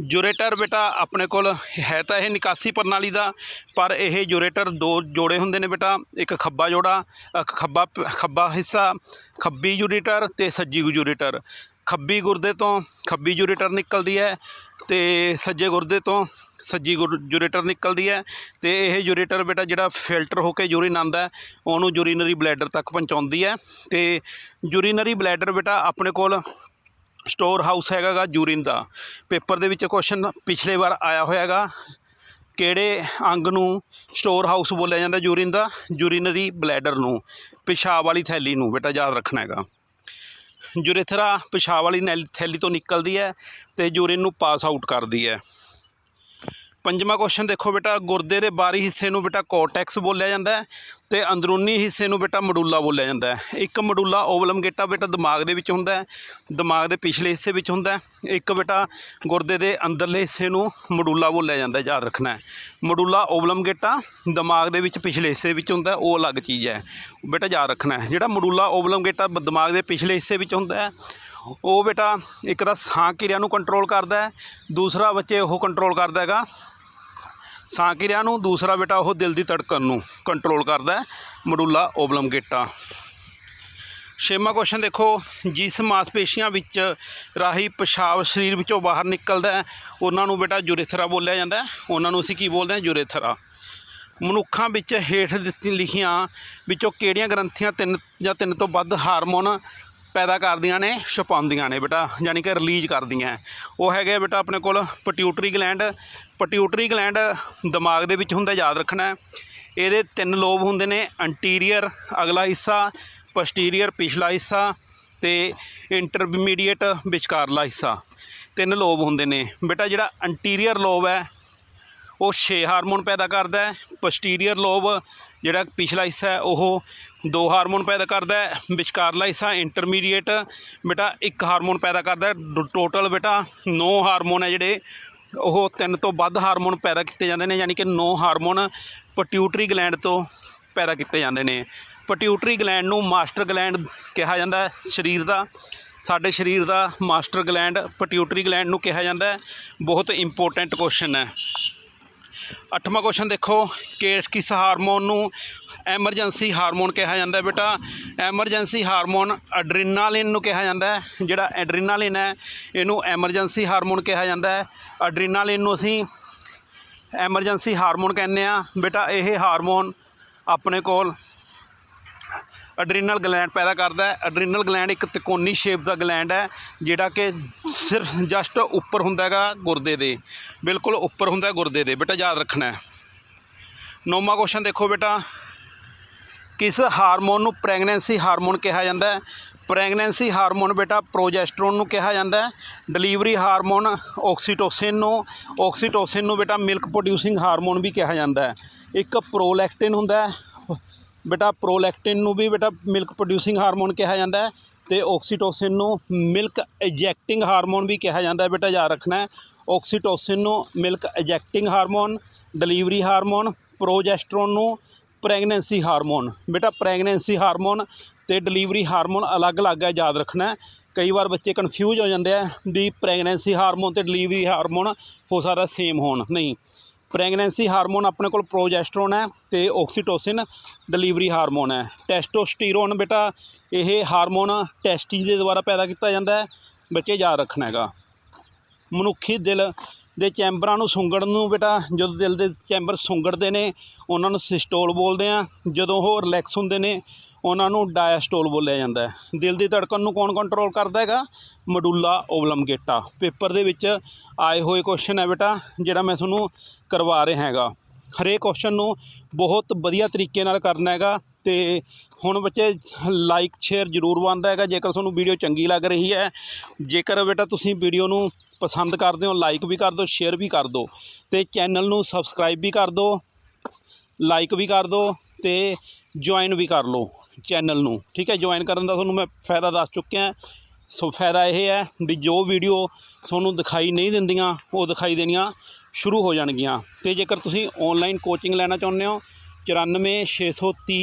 ਜੂਰੇਟਰ ਬੇਟਾ ਆਪਣੇ ਕੋਲ ਹੈ ਤਾਂ ਇਹ ਨਿਕਾਸੀ ਪ੍ਰਣਾਲੀ ਦਾ ਪਰ ਇਹ ਜੂਰੇਟਰ ਦੋ ਜੋੜੇ ਹੁੰਦੇ ਨੇ ਬੇਟਾ ਇੱਕ ਖੱਬਾ ਜੋੜਾ ਅ, ਖੱਬਾ ਖੱਬਾ ਹਿੱਸਾ ਖੱਬੀ ਜੂਰੇਟਰ ਤੇ ਸੱਜੀ ਜੂਰੇਟਰ। ਖੱਬੀ ਗੁਰਦੇ ਤੋਂ ਖੱਬੀ ਜੂਰੇਟਰ ਨਿਕਲਦੀ ਹੈ ਤੇ ਸੱਜੇ ਗੁਰਦੇ ਤੋਂ ਸੱਜੀ ਗੁਰ- ਜੂਰੇਟਰ ਨਿਕਲਦੀ ਹੈ ਤੇ ਇਹ ਜੂਰੇਟਰ ਬੇਟਾ ਜਿਹੜਾ ਫਿਲਟਰ ਹੋ ਕੇ ਯੂਰਿਨ ਆਉਂਦਾ ਉਹਨੂੰ ਯੂਰੀਨਰੀ ਬਲੈਡਰ ਤੱਕ ਪਹੁੰਚਾਉਂਦੀ ਹੈ ਤੇ ਯੂਰੀਨਰੀ ਬਲੈਡਰ ਬੇਟਾ ਆਪਣੇ ਕੋਲ ਸਟੋਰ ਹਾਊਸ ਹੈਗਾ ਗਾ ਯੂਰਿਨ ਦਾ। ਪੇਪਰ ਦੇ ਵਿੱਚ ਕੁਐਸਚਨ ਪਿਛਲੇ ਵਾਰ ਆਇਆ ਹੋਇਆਗਾ ਕਿਹੜੇ ਅੰਗ ਨੂੰ ਸਟੋਰ ਹਾਊਸ ਬੋਲਿਆ ਜਾਂਦਾ ਯੂਰਿਨ ਦਾ? ਯੂਰੀਨਰੀ ਬਲੈਡਰ ਨੂੰ, ਪਿਸ਼ਾਬ ਵਾਲੀ ਥੈਲੀ ਨੂੰ, ਬੇਟਾ ਯਾਦ ਰੱਖਣਾ ਹੈਗਾ। ਯੂਰੇਥਰਾ ਪਿਸ਼ਾਬ ਵਾਲੀ ਨੈਲ- ਥੈਲੀ ਤੋਂ ਨਿਕਲਦੀ ਹੈ ਤੇ ਯੂਰਿਨ ਨੂੰ ਪਾਸ ਆਊਟ ਕਰਦੀ ਹੈ। ਪੰਜਵਾਂ ਕੁਐਸਚਨ ਦੇਖੋ ਬੇਟਾ, ਗੁਰਦੇ ਦੇ ਬਾਹਰੀ ਹਿੱਸੇ ਨੂੰ ਬੇਟਾ ਕੋਰਟੈਕਸ ਬੋਲਿਆ ਜਾਂਦਾ ਹੈ। ਤੇ ਅੰਦਰੂਨੀ ਹਿੱਸੇ ਨੂੰ ਬੇਟਾ ਮਡੂਲਾ ਬੋਲਿਆ ਜਾਂਦਾ ਹੈ। ਇੱਕ ਮਡੂਲਾ ਓਵਲਮਗੇਟਾ ਬੇਟਾ ਦਿਮਾਗ ਦੇ ਵਿੱਚ ਹੁੰਦਾ ਹੈ। ਦਿਮਾਗ ਦੇ ਪਿਛਲੇ ਹਿੱਸੇ ਵਿੱਚ ਹੁੰਦਾ ਹੈ। ਇੱਕ ਬੇਟਾ ਗੁਰਦੇ ਦੇ ਅੰਦਰਲੇ ਹਿੱਸੇ ਨੂੰ ਮਡੂਲਾ ਬੋਲਿਆ ਜਾਂਦਾ ਯਾਦ ਰੱਖਣਾ ਹੈ। ਮਡੂਲਾ ਓਵਲਮਗੇਟਾ ਦਿਮਾਗ ਦੇ ਵਿੱਚ ਪਿਛਲੇ ਹਿੱਸੇ ਵਿੱਚ ਹੁੰਦਾ ਉਹ ਅਲੱਗ ਚੀਜ਼ ਹੈ। ਬੇਟਾ ਯਾਦ ਰੱਖਣਾ ਹੈ, ਜਿਹੜਾ ਮਡੂਲਾ ਓਵਲਮਗੇਟਾ ਬ- ਦਿਮਾਗ ਦੇ ਪਿਛਲੇ ਹਿੱਸੇ ਵਿੱਚ ਹੁੰਦਾ ਹੈ, ਉਹ ਬੇਟਾ ਇੱਕ ਤਾਂ ਸਾਹ ਕਿਰਿਆ ਨੂੰ ਕੰਟਰੋਲ ਕਰਦਾ ਹੈ, ਦੂਸਰਾ ਬੱਚੇ ਉਹ ਕੰਟਰੋਲ ਕਰਦਾ ਹੈਗਾ ਸਾਹ ਕਿਰਿਆ ਨੂੰ, ਦੂਸਰਾ ਬੇਟਾ ਉਹ ਦਿਲ ਦੀ ਧੜਕਣ ਨੂੰ ਕੰਟਰੋਲ ਕਰਦਾ ਹੈ, ਮਡੂਲਾ ਓਬਲਮਗੇਟਾ ਛੇਵਾਂ ਕੁਐਸਚਨ ਦੇਖੋ, ਜਿਸ ਮਾਸਪੇਸ਼ੀਆਂ ਵਿੱਚ ਰਾਹੀਂ ਪਿਸ਼ਾਬ ਸਰੀਰ ਵਿੱਚੋਂ ਬਾਹਰ ਨਿਕਲਦਾ ਹੈ, ਉਹਨਾਂ ਨੂੰ ਬੇਟਾ ਯੂਰੇਥਰਾ ਬੋਲਿਆ ਜਾਂਦਾ ਹੈ। ਉਹਨਾਂ ਨੂੰ ਅਸੀਂ ਕੀ ਬੋਲਦੇ ਹਾਂ? ਯੂਰੇਥਰਾ ਮਨੁੱਖਾਂ ਵਿੱਚ ਹੇਠ ਦਿੱਤੀ ਲਿਖੀਆਂ ਵਿੱਚੋਂ ਕਿਹੜੀਆਂ ਗ੍ਰੰਥੀਆਂ ਤਿੰਨ ਜਾਂ ਤਿੰਨ ਤੋਂ ਵੱਧ ਹਾਰਮੋਨ ਪੈਦਾ ਕਰਦੀਆਂ ਨੇ, ਛਪਾਉਂਦੀਆਂ ਨੇ ਬੇਟਾ, ਯਾਨੀ ਕਿ ਰਿਲੀਜ਼ ਕਰਦੀਆਂ। ਉਹ ਹੈਗੇ ਆ ਬੇਟਾ ਆਪਣੇ ਕੋਲ ਪਟਿਊਟਰੀ ਗਲੈਂਡ ਪਟਿਊਟਰੀ ਗਲੈਂਡ ਦਿਮਾਗ ਦੇ ਵਿੱਚ ਹੁੰਦਾ, ਯਾਦ ਰੱਖਣਾ ਇਹਦੇ ਤਿੰਨ ਲੋਬ ਹੁੰਦੇ ਨੇ ਅੰਟੀਰੀਅਰ ਅਗਲਾ ਹਿੱਸਾ ਪਸਟੀਰੀਅਰ ਪਿਛਲਾ ਹਿੱਸਾ ਤੇ ਇੰਟਰਮੀਡੀਏਟ ਵਿਚਕਾਰਲਾ ਹਿੱਸਾ। ਤਿੰਨ ਲੋਬ ਹੁੰਦੇ ਨੇ। ਬੇਟਾ ਜਿਹੜਾ ਅੰਟੀਰੀਅਰ ਲੋਬ ਹੈ ਉਹ 6 ਹਾਰਮੋਨ ਪੈਦਾ ਕਰਦਾ ਹੈ। ਪੋਸਟੀਰੀਅਰ ਲੋਬ ਜਿਹੜਾ ਪਿਛਲਾ ਹਿੱਸਾ ਹੈ, ਉਹ ਦੋ ਹਾਰਮੋਨ ਪੈਦਾ ਕਰਦਾ ਹੈ। ਵਿਚਕਾਰਲਾ ਹਿੱਸਾ ਇੰਟਰਮੀਡੀਏਟ ਬੇਟਾ ਇੱਕ ਹਾਰਮੋਨ ਪੈਦਾ ਕਰਦਾ ਟੋਟਲ ਬੇਟਾ 9 ਹਾਰਮੋਨ ਹੈ ਜਿਹੜੇ, ਉਹ ਤਿੰਨ ਤੋਂ ਵੱਧ ਹਾਰਮੋਨ ਪੈਦਾ ਕੀਤੇ ਜਾਂਦੇ ਨੇ, ਯਾਨੀ ਕਿ 9 ਹਾਰਮੋਨ ਪਟਿਊਟਰੀ ਗਲੈਂਡ ਤੋਂ ਪੈਦਾ ਕੀਤੇ ਜਾਂਦੇ ਨੇ। ਪਟਿਊਟਰੀ ਗਲੈਂਡ ਨੂੰ ਮਾਸਟਰ ਗਲੈਂਡ ਕਿਹਾ ਜਾਂਦਾ ਹੈ। ਸਰੀਰ ਦਾ, ਸਾਡੇ ਸਰੀਰ ਦਾ ਮਾਸਟਰ ਗਲੈਂਡ ਪਟਿਊਟਰੀ ਗਲੈਂਡ ਨੂੰ ਕਿਹਾ ਜਾਂਦਾ ਹੈ। ਬਹੁਤ ਇੰਪੋਰਟੈਂਟ ਕੁਐਸਚਨ ਹੈ। ਅੱਠਵਾਂ ਕੁਐਸਚਨ ਦੇਖੋ ਕਿ ਕਿਸ ਹਾਰਮੋਨ ਨੂੰ ਐਮਰਜੈਂਸੀ ਹਾਰਮੋਨ ਕਿਹਾ ਜਾਂਦਾ ਬੇਟਾ। ਐਮਰਜੈਂਸੀ ਹਾਰਮੋਨ ਐਡਰੀਨਾਲਿਨ ਨੂੰ ਕਿਹਾ ਜਾਂਦਾ ਹੈ। ਜਿਹੜਾ ਐਡਰੀਨਾਲਿਨ ਹੈ, ਇਹਨੂੰ ਐਮਰਜੈਂਸੀ ਹਾਰਮੋਨ ਕਿਹਾ ਜਾਂਦਾ ਹੈ। ਐਡਰੀਨਾਲਿਨ ਨੂੰ ਅਸੀਂ ਐਮਰਜੈਂਸੀ ਹਾਰਮੋਨ ਕਹਿੰਦੇ ਆ ਬੇਟਾ, ਇਹ ਹਾਰਮੋਨ ਆਪਣੇ ਕੋਲ ਐਡਰੀਨਲ ਗਲੈਂਡ ਪੈਦਾ ਕਰਦਾ ਹੈ। ਐਡਰੀਨਲ ਗਲੈਂਡ ਇੱਕ ਤਿਕੋਣੀ ਸ਼ੇਪ ਦਾ ਗਲੈਂਡ ਹੈ, ਜਿਹੜਾ ਕਿ ਸਿਰਫ ਜਸਟ ਉੱਪਰ ਹੁੰਦਾ ਹੈਗਾ ਗੁਰਦੇ ਦੇ। ਬਿਲਕੁਲ ਉੱਪਰ ਹੁੰਦਾ ਗੁਰਦੇ ਦੇ। ਬੇਟਾ ਯਾਦ ਰੱਖਣਾ ਹੈ। ਨੌਵਾਂ ਕੁਐਸਚਨ ਦੇਖੋ ਬੇਟਾ। ਕਿਸ ਹਾਰਮੋਨ ਨੂੰ ਪ੍ਰੈਗਨੈਂਸੀ ਹਾਰਮੋਨ ਕਿਹਾ ਜਾਂਦਾ ਹੈ? ਪ੍ਰੈਗਨੈਂਸੀ ਹਾਰਮੋਨ ਬੇਟਾ ਪ੍ਰੋਜੈਸਟਰੋਨ ਨੂੰ ਕਿਹਾ ਜਾਂਦਾ ਹੈ। ਡਿਲੀਵਰੀ ਹਾਰਮੋਨ ਆਕਸੀਟੋਸਿਨ ਨੂੰ ਆਕਸੀਟੋਸਿਨ ਨੂੰ ਬੇਟਾ ਮਿਲਕ ਪ੍ਰੋਡਿਊਸਿੰਗ ਹਾਰਮੋਨ ਵੀ ਕਿਹਾ ਜਾਂਦਾ ਹੈ। ਇੱਕ ਪ੍ਰੋਲੈਕਟਿਨ ਹੁੰਦਾ ਹੈ। ਬੇਟਾ ਪ੍ਰੋਲੈਕਟਿਨ ਨੂੰ ਵੀ ਬੇਟਾ ਮਿਲਕ ਪ੍ਰੋਡਿਊਸਿੰਗ ਹਾਰਮੋਨ ਕਿਹਾ ਜਾਂਦਾ ਹੈ ਤੇ ਆਕਸੀਟੋਸਿਨ ਨੂੰ ਮਿਲਕ ਇਜੈਕਟਿੰਗ ਹਾਰਮੋਨ ਵੀ ਕਿਹਾ ਜਾਂਦਾ ਹੈ ਬੇਟਾ, ਯਾਦ ਰੱਖਣਾ ਹੈ। ਆਕਸੀਟੋਸਿਨ ਨੂੰ milk ejecting hormone, delivery hormone, progesterone ਨੂੰ ਪ੍ਰੈਗਨੈਂਸੀ ਹਾਰਮੋਨ। ਬੇਟਾ, ਪ੍ਰੈਗਨੈਂਸੀ ਹਾਰਮੋਨ ਤੇ ਡਿਲੀਵਰੀ ਹਾਰਮੋਨ ਅਲੱਗ-ਅਲੱਗ ਹੈ, ਯਾਦ ਰੱਖਣਾ ਕਈ ਵਾਰ ਬੱਚੇ ਕਨਫਿਊਜ਼ ਹੋ ਜਾਂਦੇ ਆ ਵੀ ਪ੍ਰੈਗਨੈਂਸੀ ਹਾਰਮੋਨ ਤੇ ਡਿਲੀਵਰੀ ਹਾਰਮੋਨ ਹੋ ਸਕਦਾ ਸੇਮ ਹੋਣ। ਨਹੀਂ ਪ੍ਰੈਗਨੈਂਸੀ ਹਾਰਮੋਨ ਆਪਣੇ ਕੋਲ ਪ੍ਰੋਜੈਸਟਰੋਨ ਹੈ ਤੇ ਆਕਸੀਟੋਸਿਨ ਡਿਲੀਵਰੀ ਹਾਰਮੋਨ ਹੈ। ਟੈਸਟੋਸਟੀਰੋਨ ਬੇਟਾ, ਇਹ ਹਾਰਮੋਨ ਟੈਸਟੀ ਦੇ ਦੁਆਰਾ ਪੈਦਾ ਕੀਤਾ ਜਾਂਦਾ ਹੈ। ਬੱਚੇ, ਯਾਦ ਰੱਖਣਾ ਹੈਗਾ। ਮਨੁੱਖੀ ਦਿਲ ਦੇ ਚੈਂਬਰਾਂ ਨੂੰ ਸੁੰਗੜਨ ਨੂੰ ਬੇਟਾ, ਜਦੋਂ ਦਿਲ ਦੇ ਚੈਂਬਰ ਸੁੰਗੜਦੇ ਨੇ, ਉਹਨਾਂ ਨੂੰ ਸਿਸਟੋਲ ਬੋਲਦੇ ਆ ਜਦੋਂ ਉਹ ਰਿਲੈਕਸ ਹੁੰਦੇ ਨੇ ਉਹਨਾਂ ਨੂੰ ਡਾਇਸਟੋਲ ਬੋਲਿਆ ਜਾਂਦਾ ਹੈ। ਦਿਲ ਦੀ ਧੜਕਣ ਨੂੰ ਕੌਣ ਕੰਟਰੋਲ ਕਰਦਾ ਹੈਗਾ? ਮਡੂਲਾ ਓਵਲਮਗੇਟਾ ਪੇਪਰ ਦੇ ਵਿੱਚ ਆਏ ਹੋਏ ਕੁਐਸਚਨ ਹੈ ਬੇਟਾ, ਜਿਹੜਾ ਮੈਂ ਤੁਹਾਨੂੰ ਕਰਵਾ ਰਿਹਾ ਹੈਗਾ। ਹਰੇਕ ਕੁਐਸਚਨ ਨੂੰ ਬਹੁਤ ਵਧੀਆ ਤਰੀਕੇ ਨਾਲ ਕਰਨਾ ਹੈਗਾ ਤੇ ਹੁਣ ਬੱਚੇ ਲਾਈਕ ਸ਼ੇਅਰ ਜ਼ਰੂਰ ਬਣਦਾ ਹੈਗਾ। ਜੇਕਰ ਤੁਹਾਨੂੰ ਵੀਡੀਓ ਚੰਗੀ ਲੱਗ ਰਹੀ ਹੈ, ਜੇਕਰ ਬੇਟਾ ਤੁਸੀਂ ਵੀਡੀਓ ਨੂੰ ਪਸੰਦ ਕਰਦੇ ਹੋ ਲਾਈਕ ਵੀ ਕਰ ਦਿਓ ਸ਼ੇਅਰ ਵੀ ਕਰ ਦਿਓ ਤੇ ਚੈਨਲ ਨੂੰ ਸਬਸਕ੍ਰਾਈਬ ਵੀ ਕਰ ਦਿਓ ਲਾਈਕ ਵੀ ਕਰ ਦਿਓ ਤੇ ਜੁਆਇਨ ਵੀ ਕਰ ਲਓ ਚੈਨਲ ਨੂੰ, ਠੀਕ ਹੈ? ਜੁਆਇਨ ਕਰਨ ਦਾ ਤੁਹਾਨੂੰ ਮੈਂ ਫਾਇਦਾ ਦੱਸ ਚੁੱਕਿਆ ਸੋ ਫਾਇਦਾ ਇਹ ਹੈ ਵੀ ਜੋ ਵੀਡੀਓ ਤੁਹਾਨੂੰ ਦਿਖਾਈ ਨਹੀਂ ਦਿੰਦੀਆਂ, ਉਹ ਦਿਖਾਈ ਦੇਣੀਆਂ ਸ਼ੁਰੂ ਹੋ ਜਾਣਗੀਆਂ। ਤੇ ਜੇਕਰ ਤੁਸੀਂ ਆਨਲਾਈਨ ਕੋਚਿੰਗ ਲੈਣਾ ਚਾਹੁੰਦੇ ਹੋ 94 630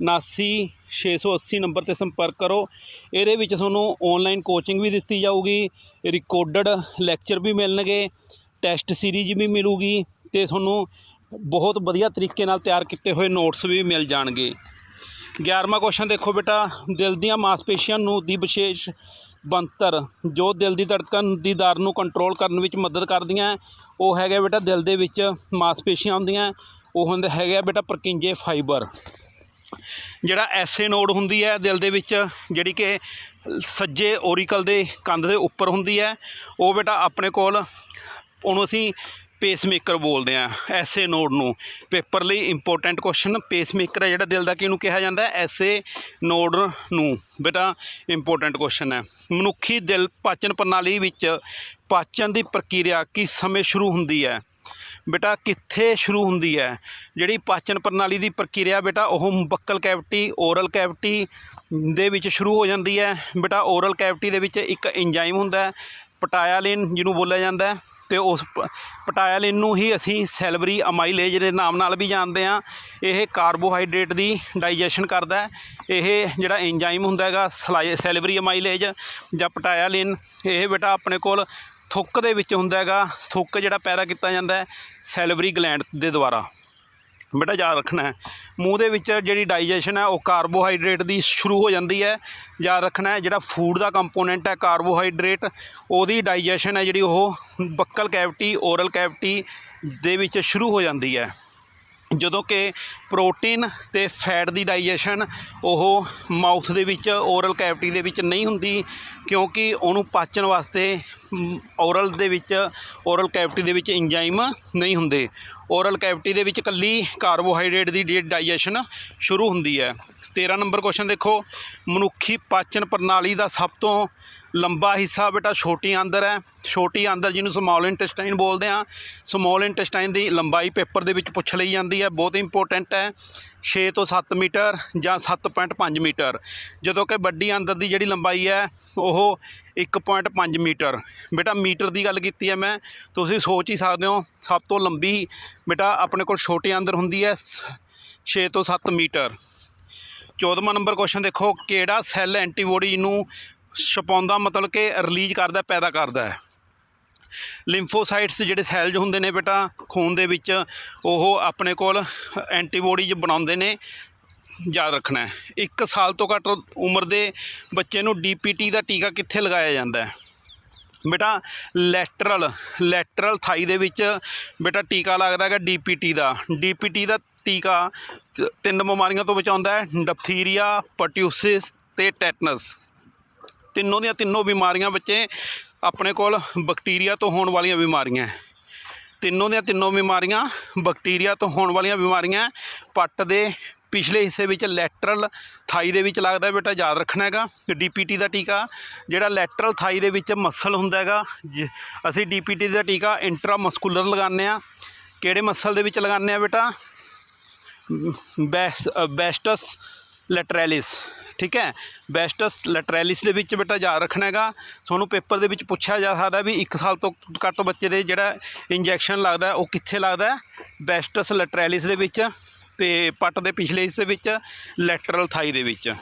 ਉਨਾਸੀ ਛੇ ਸੌ ਅੱਸੀ ਨੰਬਰ 'ਤੇ ਸੰਪਰਕ ਕਰੋ। ਇਹਦੇ ਵਿੱਚ ਤੁਹਾਨੂੰ ਆਨਲਾਈਨ ਕੋਚਿੰਗ ਵੀ ਦਿੱਤੀ ਜਾਊਗੀ ਰਿਕਾਰਡਡ ਲੈਕਚਰ ਵੀ ਮਿਲਣਗੇ ਟੈਸਟ ਸੀਰੀਜ਼ ਵੀ ਮਿਲੂਗੀ ਤੇ ਤੁਹਾਨੂੰ ਬਹੁਤ ਵਧੀਆ ਤਰੀਕੇ ਨਾਲ ਤਿਆਰ ਕੀਤੇ ਹੋਏ ਨੋਟਸ ਵੀ ਮਿਲ ਜਾਣਗੇ। 11ਵਾਂ ਕੁਐਸਚਨ ਦੇਖੋ ਬੇਟਾ, ਦਿਲ ਦੀਆਂ ਮਾਸਪੇਸ਼ੀਆਂ ਨੂੰ ਦੀ ਵਿਸ਼ੇਸ਼ ਬਣਤਰ, ਜੋ ਦਿਲ ਦੀ ਧੜਕਣ ਦੀ ਦਰ ਨੂੰ ਕੰਟਰੋਲ ਕਰਨ ਵਿੱਚ ਮਦਦ ਕਰਦੀਆਂ ਉਹ ਹੈਗਾ ਬੇਟਾ ਦਿਲ ਦੇ ਵਿੱਚ ਮਾਸਪੇਸ਼ੀਆਂ ਹੁੰਦੀਆਂ ਉਹ ਹੁੰਦੇ ਹੈਗੇ ਆ ਬੇਟਾ ਪ੍ਰਕਿੰਜੇ ਫਾਈਬਰ ਜਿਹੜਾ ਐਸੇ ਨੋਡ ਹੁੰਦੀ ਹੈ ਦਿਲ ਦੇ ਵਿੱਚ, ਜਿਹੜੀ ਕਿ ਸੱਜੇ ਓਰੀਕਲ ਦੇ ਕੰਧ ਦੇ ਉੱਪਰ ਹੁੰਦੀ ਹੈ, ਉਹ ਬੇਟਾ ਆਪਣੇ ਕੋਲ, ਉਹਨੂੰ ਅਸੀਂ ਪੇਸਮੇਕਰ ਬੋਲਦੇ ਆ, ਐਸੇ ਨੋਡ ਨੂੰ। ਪੇਪਰ ਲਈ ਇੰਪੋਰਟੈਂਟ ਕੁਐਸਚਨ ਪੇਸਮੇਕਰ ਹੈ ਜਿਹੜਾ ਦਿਲ ਦਾ ਕਿਹਨੂੰ ਕਿਹਾ ਜਾਂਦਾ ਐਸੇ ਨੋਡ ਨੂੰ। ਬੇਟਾ ਇੰਪੋਰਟੈਂਟ ਕੁਐਸਚਨ ਹੈ। ਮਨੁੱਖੀ ਦਿਲ ਪਾਚਨ ਪ੍ਰਣਾਲੀ ਵਿੱਚ ਪਾਚਨ ਦੀ ਪ੍ਰਕਿਰਿਆ ਕਿਸ ਸਮੇਂ ਸ਼ੁਰੂ ਹੁੰਦੀ ਹੈ? ਬੇਟਾ, ਕਿੱਥੇ ਸ਼ੁਰੂ ਹੁੰਦੀ ਹੈ? ਜਿਹੜੀ ਪਾਚਨ ਪ੍ਰਣਾਲੀ ਦੀ ਪ੍ਰਕਿਰਿਆ ਬੇਟਾ, ਉਹ ਬੱਕਲ ਕੈਵਿਟੀ ਓਰਲ ਕੈਵਿਟੀ ਦੇ ਵਿੱਚ ਸ਼ੁਰੂ ਹੋ ਜਾਂਦੀ ਹੈ। ਬੇਟਾ ਓਰਲ ਕੈਵਿਟੀ ਦੇ ਵਿੱਚ ਇੱਕ ਐਂਜ਼ਾਈਮ ਹੁੰਦਾ ਹੈ ਪਟਾਇਲਿਨ ਜਿਹਨੂੰ ਬੋਲਿਆ ਜਾਂਦਾ ਹੈ। ਤੇ ਉਸ ਪ- ਪਟਾਇਲਿਨ ਨੂੰ ਹੀ ਅਸੀਂ ਸੈਲਵਰੀ ਅਮਾਈਲੇਜ ਦੇ ਨਾਮ ਨਾਲ ਵੀ ਜਾਣਦੇ ਹਾਂ। ਇਹ ਕਾਰਬੋਹਾਈਡਰੇਟ ਦੀ ਡਾਈਜੈਸ਼ਨ ਕਰਦਾ ਹੈ। ਇਹ ਜਿਹੜਾ ਐਂਜ਼ਾਈਮ ਹੁੰਦਾ ਹੈਗਾ, ਸਲਾਈ ਸੈਲਵਰੀ ਅਮਾਈਲੇਜ ਜਾਂ ਪਟਾਇਲਿਨ ਇਹ ਬੇਟਾ ਆਪਣੇ ਕੋਲ ਥੁੱਕ ਦੇ ਵਿੱਚ ਹੁੰਦਾ ਹੈਗਾ। ਥੁੱਕ ਜਿਹੜਾ ਪੈਦਾ ਕੀਤਾ ਜਾਂਦਾ ਹੈ ਸੈਲਵਰੀ ਗਲੈਂਡ ਦੇ ਦੁਆਰਾ। ਬੇਟਾ ਯਾਦ ਰੱਖਣਾ ਮੂੰਹ ਦੇ ਵਿੱਚ ਜਿਹੜੀ ਡਾਈਜੈਸ਼ਨ ਹੈ, ਉਹ ਕਾਰਬੋਹਾਈਡਰੇਟ ਦੀ ਸ਼ੁਰੂ ਹੋ ਜਾਂਦੀ ਹੈ। ਯਾਦ ਰੱਖਣਾ ਹੈ, ਜਿਹੜਾ ਫੂਡ ਦਾ ਕੰਪੋਨੈਂਟ ਹੈ ਕਾਰਬੋਹਾਈਡਰੇਟ ਉਹਦੀ ਡਾਈਜੈਸ਼ਨ ਹੈ ਜਿਹੜੀ ਉਹ ਬੱਕਲ ਕੈਵਿਟੀ ਓਰਲ ਕੈਵਿਟੀ ਦੇ ਵਿੱਚ ਸ਼ੁਰੂ ਹੋ ਜਾਂਦੀ ਹੈ। ਜਦੋਂ ਕਿ ਪ੍ਰੋਟੀਨ ਤੇ ਫੈਟ ਦੀ ਡਾਈਜੈਸ਼ਨ ਉਹ ਮਾਊਥ ਦੇ ਵਿੱਚ ਓਰਲ ਕੈਵਿਟੀ ਦੇ ਵਿੱਚ ਨਹੀਂ ਹੁੰਦੀ, ਕਿਉਂਕਿ ਉਹਨੂੰ ਪਾਚਣ ਵਾਸਤੇ ਓਰਲ ਦੇ ਵਿੱਚ, ਓਰਲ ਕੈਵਿਟੀ ਦੇ ਵਿੱਚ ਇੰਜ਼ਾਈਮ ਨਹੀਂ ਹੁੰਦੇ। ਓਰਲ ਕੈਵਿਟੀ ਦੇ ਵਿੱਚ ਇਕੱਲੀ ਕਾਰਬੋਹਾਈਡਰੇਟ ਦੀ ਡਾਈਜੈਸ਼ਨ ਸ਼ੁਰੂ ਹੁੰਦੀ ਹੈ। 13 ਨੰਬਰ ਕੁਐਸਚਨ ਦੇਖੋ। ਮਨੁੱਖੀ ਪਾਚਨ ਪ੍ਰਣਾਲੀ ਦਾ ਸਭ ਤੋਂ ਲੰਬਾ ਹਿੱਸਾ ਬੇਟਾ ਛੋਟੀ ਆਂਦਰ ਹੈ। ਛੋਟੀ ਆਂਦਰ ਜਿਹਨੂੰ ਸਮਾਲ ਇੰਟੈਸਟਾਈਨ ਬੋਲਦੇ ਆ ਸਮਾਲ ਇੰਟੈਸਟਾਈਨ ਦੀ ਲੰਬਾਈ ਪੇਪਰ ਦੇ ਵਿੱਚ ਪੁੱਛ ਲਈ ਜਾਂਦੀ ਹੈ। ਬਹੁਤ ਇੰਪੋਰਟੈਂਟ ਹੈ। 6 ਤੋਂ 7 ਮੀਟਰ ਜਾਂ 7.5 ਮੀਟਰ। ਜਦੋਂ ਕਿ ਵੱਡੀ ਅੰਦਰ ਦੀ ਜਿਹੜੀ ਲੰਬਾਈ ਹੈ, ਉਹ 1.5 ਮੀਟਰ। ਬੇਟਾ, ਮੀਟਰ ਦੀ ਗੱਲ ਕੀਤੀ ਹੈ ਮੈਂ, ਤੁਸੀਂ ਸੋਚ ਹੀ ਸਕਦੇ ਹੋ, ਸਭ ਤੋਂ ਲੰਬੀ ਬੇਟਾ ਆਪਣੇ ਕੋਲ ਛੋਟੀ ਅੰਦਰ ਹੁੰਦੀ ਹੈ 6 ਤੋਂ 7 ਮੀਟਰ। 14ਵਾਂ ਨੰਬਰ ਕੁਐਸਚਨ ਦੇਖੋ, ਕਿਹੜਾ ਸੈੱਲ ਐਂਟੀਬੋਡੀ ਨੂੰ ਛਪਾਉਂਦਾ, ਮਤਲਬ ਕਿ ਰਿਲੀਜ਼ ਕਰਦਾ, ਪੈਦਾ ਕਰਦਾ ਹੈ? ਲਿੰਫੋਸਾਈਟਸ ਜਿਹੜੇ ਸੈਲਜ਼ ਹੁੰਦੇ ਨੇ ਬੇਟਾ, ਖੂਨ ਦੇ ਵਿੱਚ, ਉਹ ਆਪਣੇ ਕੋਲ ਐਂਟੀਬੋਡੀਜ਼ ਬਣਾਉਂਦੇ ਨੇ, ਯਾਦ ਰੱਖਣਾ ਹੈ। 1 ਸਾਲ ਤੋਂ ਘੱਟ ਉਮਰ ਦੇ ਬੱਚੇ ਨੂੰ ਡੀਪੀਟੀ ਦਾ ਟੀਕਾ ਕਿੱਥੇ ਲਗਾਇਆ ਜਾਂਦਾ ਹੈ? ਬੇਟਾ, ਲੈਟਰਲ ਲੈਟਰਲ ਥਾਈ ਦੇ ਵਿੱਚ ਬੇਟਾ ਟੀਕਾ ਲੱਗਦਾ ਹੈਗਾ ਡੀਪੀਟੀ ਦਾ। ਡੀਪੀਟੀ ਦਾ ਟੀਕਾ ਤਿੰਨ ਬਿਮਾਰੀਆਂ ਤੋਂ ਬਚਾਉਂਦਾ ਹੈ, ਡਪਥੀਰੀਆ ਪਰਟਿਊਸਿਸ ਤੇ ਟੈਟਨਸ। ਤਿੰਨੋਂ ਦੀਆਂ ਤਿੰਨੋਂ ਬਿਮਾਰੀਆਂ ਬੱਚੇ ਆਪਣੇ ਕੋਲ ਬੈਕਟੀਰੀਆ ਤੋਂ ਹੋਣ ਵਾਲੀਆਂ ਬਿਮਾਰੀਆਂ ਤਿੰਨੋਂ ਦੀਆਂ ਤਿੰਨੋਂ ਬਿਮਾਰੀਆਂ ਬੈਕਟੀਰੀਆ ਤੋਂ ਹੋਣ ਵਾਲੀਆਂ ਬਿਮਾਰੀਆਂ ਪੱਟ ਦੇ ਪਿਛਲੇ ਹਿੱਸੇ ਵਿੱਚ ਲੈਟਰਲ ਥਾਈ ਦੇ ਵਿੱਚ ਲੱਗਦਾ ਬੇਟਾ, ਯਾਦ ਰੱਖਣਾ ਹੈਗਾ ਡੀਪੀਟੀ ਦਾ ਟੀਕਾ, ਜਿਹੜਾ ਲੈਟਰਲ ਥਾਈ ਦੇ ਵਿੱਚ ਮਸਲ ਹੁੰਦਾ ਹੈਗਾ। ਜ- ਅਸੀਂ ਡੀਪੀਟੀ ਦਾ ਟੀਕਾ ਇੰਟਰਾਮਸਕੂਲਰ ਲਗਾਉਂਦੇ ਆ ਕਿਹੜੇ ਮਸਲ ਦੇ ਵਿੱਚ ਲਗਾਉਂਦੇ ਆ ਬੇਟਾ? ਬੈਸ ਬੈਸਟਸ ਲੈਟਰੈਲਿਸ। ਠੀਕ ਹੈ? ਬੈਸਟਸ ਲੈਟਰੈਲਿਸ ਦੇ ਵਿੱਚ ਬੇਟਾ ਯਾਦ ਰੱਖਣਾ ਹੈਗਾ। ਤੁਹਾਨੂੰ ਪੇਪਰ ਦੇ ਵਿੱਚ ਪੁੱਛਿਆ ਜਾ ਸਕਦਾ ਵੀ 1 ਸਾਲ ਤੋਂ ਘੱਟ ਬੱਚੇ ਦੇ ਜਿਹੜਾ ਇੰਜੈਕਸ਼ਨ ਲੱਗਦਾ ਉਹ ਕਿੱਥੇ ਲੱਗਦਾ ਬੈਸਟਸ ਲੈਟਰੈਲਿਸ ਦੇ ਵਿੱਚ ਤੇ ਪੱਟ ਦੇ ਪਿਛਲੇ ਹਿੱਸੇ ਵਿੱਚ, ਲੈਟਰਲ ਥਾਈ ਦੇ ਵਿੱਚ।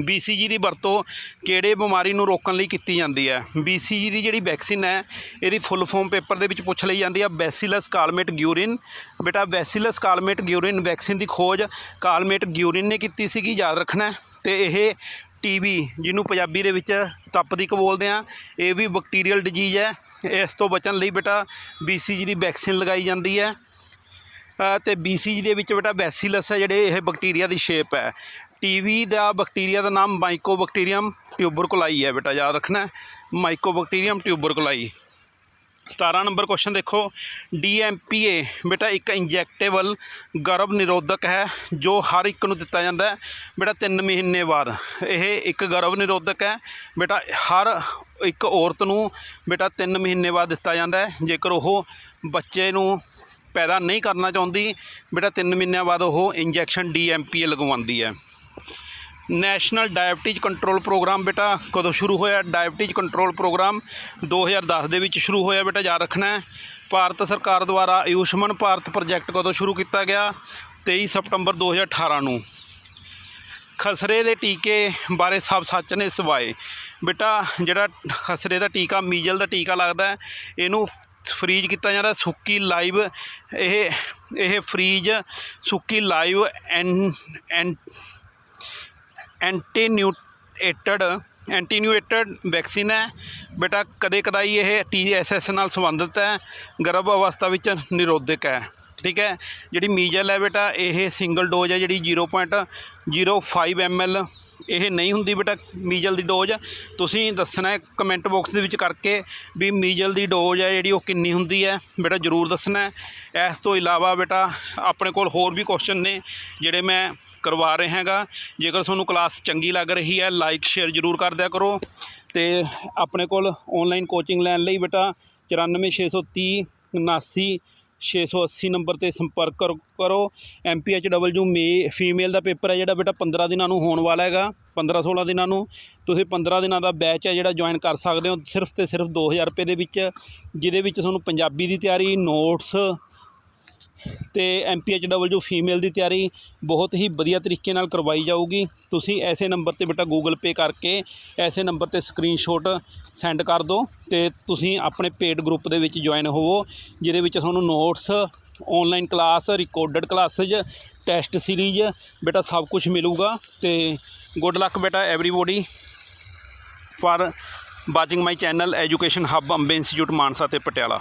BCG ਦੀ ਵਰਤੋਂ ਕਿਹੜੇ ਬਿਮਾਰੀ ਨੂੰ ਰੋਕਣ ਲਈ ਕੀਤੀ ਜਾਂਦੀ ਹੈ? BCG ਦੀ ਜਿਹੜੀ ਵੈਕਸੀਨ ਹੈ ਇਹਦੀ ਫੁੱਲ ਫਾਰਮ ਪੇਪਰ ਦੇ ਵਿੱਚ ਪੁੱਛ ਲਈ ਜਾਂਦੀ ਹੈ ਬੈਸੀਲਸ ਕਾਲਮੇਟ ਗਿਊਰਿਨ ਬੇਟਾ ਬੈਸੀਲਸ ਕਾਲਮੇਟ ਗਿਊਰਿਨ ਵੈਕਸੀਨ ਦੀ ਖੋਜ ਕਾਲਮੇਟ ਗਿਊਰਿਨ ਨੇ ਕੀਤੀ ਸੀਗੀ ਯਾਦ ਰੱਖਣਾ ਹੈ। ਤੇ ਇਹ ਟੀਬੀ ਜਿਹਨੂੰ ਪੰਜਾਬੀ ਦੇ ਵਿੱਚ ਤਪਦੀਕ ਬੋਲਦੇ ਆ ਇਹ ਵੀ ਬੈਕਟੀਰੀਅਲ ਡਿਜੀਜ਼ ਹੈ। ਇਸ ਤੋਂ ਬਚਣ ਲਈ ਬੇਟਾ BCG ਦੀ ਵੈਕਸੀਨ ਲਗਾਈ ਜਾਂਦੀ ਹੈ। ਅ, ਤੇ BCG ਦੇ ਵਿੱਚ ਬੇਟਾ ਬੈਸੀਲਸ ਹੈ ਜਿਹੜੇ ਇਹ ਬੈਕਟੀਰੀਆ ਦੀ ਸ਼ੇਪ ਹੈ। ਟੀਵੀ ਦਾ ਬੈਕਟੀਰੀਆ ਦਾ ਨਾਮ ਮਾਈਕੋਬੈਕਟੀਰੀਅਮ ਟਿਊਬਰਕੁਲਾਈ ਹੈ ਬੇਟਾ, ਯਾਦ ਰੱਖਣਾ ਮਾਈਕੋਬੈਕਟੀਰੀਅਮ ਟਿਊਬਰਕੁਲਾਈ 17 ਨੰਬਰ ਕੁਐਸਚਨ ਦੇਖੋ। DMPA ਬੇਟਾ ਇੱਕ ਇੰਜੈਕਟੇਬਲ ਗਰਭ ਨਿਰੋਧਕ ਹੈ, ਜੋ ਹਰ ਇੱਕ ਨੂੰ ਦਿੱਤਾ ਜਾਂਦਾ ਹੈ। ਬੇਟਾ 3 ਮਹੀਨੇ ਬਾਅਦ। ਇਹ ਇੱਕ ਗਰਭ ਨਿਰੋਧਕ ਹੈ। ਬੇਟਾ, ਹਰ ਇੱਕ ਔਰਤ ਨੂੰ ਬੇਟਾ 3 ਮਹੀਨੇ ਬਾਅਦ ਦਿੱਤਾ ਜਾਂਦਾ ਹੈ। ਜੇਕਰ ਉਹ ਬੱਚੇ ਨੂੰ ਪੈਦਾ ਨਹੀਂ ਕਰਨਾ ਚਾਹੁੰਦੀ, ਬੇਟਾ 3 ਮਹੀਨਿਆਂ ਬਾਅਦ ਉਹ ਇੰਜੈਕਸ਼ਨ DMPA ਲਗਵਾਉਂਦੀ ਹੈ। ਨੈਸ਼ਨਲ ਡਾਇਬਟੀਜ਼ ਕੰਟਰੋਲ ਪ੍ਰੋਗਰਾਮ ਬੇਟਾ, ਕਦੋਂ ਸ਼ੁਰੂ ਹੋਇਆ? ਡਾਇਬਟੀਜ਼ ਕੰਟਰੋਲ ਪ੍ਰੋਗਰਾਮ 2010 ਦੇ ਵਿੱਚ ਸ਼ੁਰੂ ਹੋਇਆ ਬੇਟਾ, ਯਾਦ ਰੱਖਣਾ ਹੈ। ਭਾਰਤ ਸਰਕਾਰ ਦੁਆਰਾ ਆਯੁਸ਼ਮਾਨ ਭਾਰਤ ਪ੍ਰੋਜੈਕਟ ਕਦੋਂ ਸ਼ੁਰੂ ਕੀਤਾ ਗਿਆ? 23 ਸਤੰਬਰ 2018 ਨੂੰ। ਖਸਰੇ ਦੇ ਟੀਕੇ ਬਾਰੇ ਸਭ ਸੱਚ ਨੇ ਸਵਾਏ। ਬੇਟਾ, ਜਿਹੜਾ ਖਸਰੇ ਦਾ ਟੀਕਾ, ਮੀਜ਼ਲ ਦਾ ਟੀਕਾ ਲੱਗਦਾ ਇਹਨੂੰ ਫਰੀਜ ਕੀਤਾ ਜਾਂਦਾ, ਸੁੱਕੀ ਲਾਈਵ, ਇਹ ਇਹ ਫਰੀਜ ਸੁੱਕੀ ਲਾਈਵ ਐਨ ਐਨ ਐਂਟੀਨਿਊਟੇਟਡ ਐਂਟੀਨਿਊਟੇਡ ਵੈਕਸੀਨ ਹੈ। ਬੇਟਾ, ਕਦੇ ਕਦਾਈ ਇਹ ਟੀਐਸਐਸ ਨਾਲ ਸੰਬੰਧਿਤ ਹੈ, ਗਰਭ ਅਵਸਥਾ ਵਿੱਚ ਨਿਰੋਧਕ ਹੈ। ਠੀਕ ਹੈ? ਜਿਹੜੀ ਮੀਜ਼ਲ ਹੈ ਬੇਟਾ, ਇਹ ਸਿੰਗਲ ਡੋਜ਼ ਹੈ ਜਿਹੜੀ 0.05 ml ਇਹ ਨਹੀਂ ਹੁੰਦੀ ਬੇਟਾ ਮੀਜ਼ਲ ਦੀ ਡੋਜ਼ ਤੁਸੀਂ ਦੱਸਣਾ ਹੈ ਕਮੈਂਟ ਬਾਕਸ ਦੇ ਵਿੱਚ ਕਰਕੇ ਵੀ ਮੀਜ਼ਲ ਦੀ ਡੋਜ਼ ਹੈ ਜਿਹੜੀ ਉਹ ਕਿੰਨੀ ਹੁੰਦੀ ਹੈ। ਬੇਟਾ, ਜ਼ਰੂਰ ਦੱਸਣਾ ਹੈ। ਇਸ ਤੋਂ ਇਲਾਵਾ ਬੇਟਾ, ਆਪਣੇ ਕੋਲ ਹੋਰ ਵੀ ਕੁਐਸਚਨ ਨੇ, ਜਿਹੜੇ ਮੈਂ ਕਰਵਾ ਰਹੇ ਹੈਗਾ। ਜੇਕਰ ਤੁਹਾਨੂੰ ਕਲਾਸ ਚੰਗੀ ਲੱਗ ਰਹੀ ਹੈ ਲਾਈਕ ਸ਼ੇਅਰ ਜ਼ਰੂਰ ਕਰ ਦਿਆ ਕਰੋ। ਤੇ ਆਪਣੇ ਕੋਲ ਆਨਲਾਈਨ ਕੋਚਿੰਗ ਲੈਣ ਲਈ ਬੇਟਾ 94630 79 680 ਨੰਬਰ ਤੇ ਸੰਪਰਕ ਕਰੋ ਕਰੋ। ਐਮਪੀਐਚਡਬਲਯੂ ਮੇ ਫੀਮੇਲ ਦਾ ਪੇਪਰ ਹੈ ਜਿਹੜਾ ਬੇਟਾ 15 ਦਿਨਾਂ ਨੂੰ ਹੋਣ ਵਾਲਾ ਹੈਗਾ 15 16 ਦਿਨਾਂ ਨੂੰ। ਤੁਸੀਂ 15 ਦਿਨਾਂ ਦਾ ਬੈਚ ਹੈ ਜਿਹੜਾ ਜੁਆਇਨ ਕਰ ਸਕਦੇ ਹੋ ਸਿਰਫ ਤੇ ਸਿਰਫ 2000 ਰੁਪਏ ਦੇ ਵਿੱਚ, ਜਿਹਦੇ ਵਿੱਚ ਤੁਹਾਨੂੰ ਪੰਜਾਬੀ ਦੀ ਤਿਆਰੀ ਨੋਟਸ ਤੇ ਐਮਪੀਐਚਡਬਲਯੂ ਫੀਮੇਲ ਦੀ ਤਿਆਰੀ ਬਹੁਤ ਹੀ ਵਧੀਆ ਤਰੀਕੇ ਨਾਲ ਕਰਵਾਈ ਜਾਊਗੀ। ਤੁਸੀਂ ਐਸੇ ਨੰਬਰ ਤੇ ਬੇਟਾ ਗੂਗਲ ਪੇ ਕਰਕੇ ਐਸੇ ਨੰਬਰ ਤੇ ਸਕਰੀਨਸ਼ਾਟ ਸੈਂਡ ਕਰ ਦਿਓ ਤੇ ਤੁਸੀਂ ਆਪਣੇ ਪੇਡ ਗਰੁੱਪ ਦੇ ਵਿੱਚ ਜੁਆਇਨ ਹੋਵੋ, ਜਿਹਦੇ ਵਿੱਚ ਤੁਹਾਨੂੰ notes online class recorded classes test series ਬੇਟਾ ਸਭ ਕੁਝ ਮਿਲੂਗਾ ਤੇ ਗੁੱਡ ਲੱਕ ਬੇਟਾ everybody for watching my channel Education Hub Bombay Institute Mansa ਤੇ ਪਟਿਆਲਾ।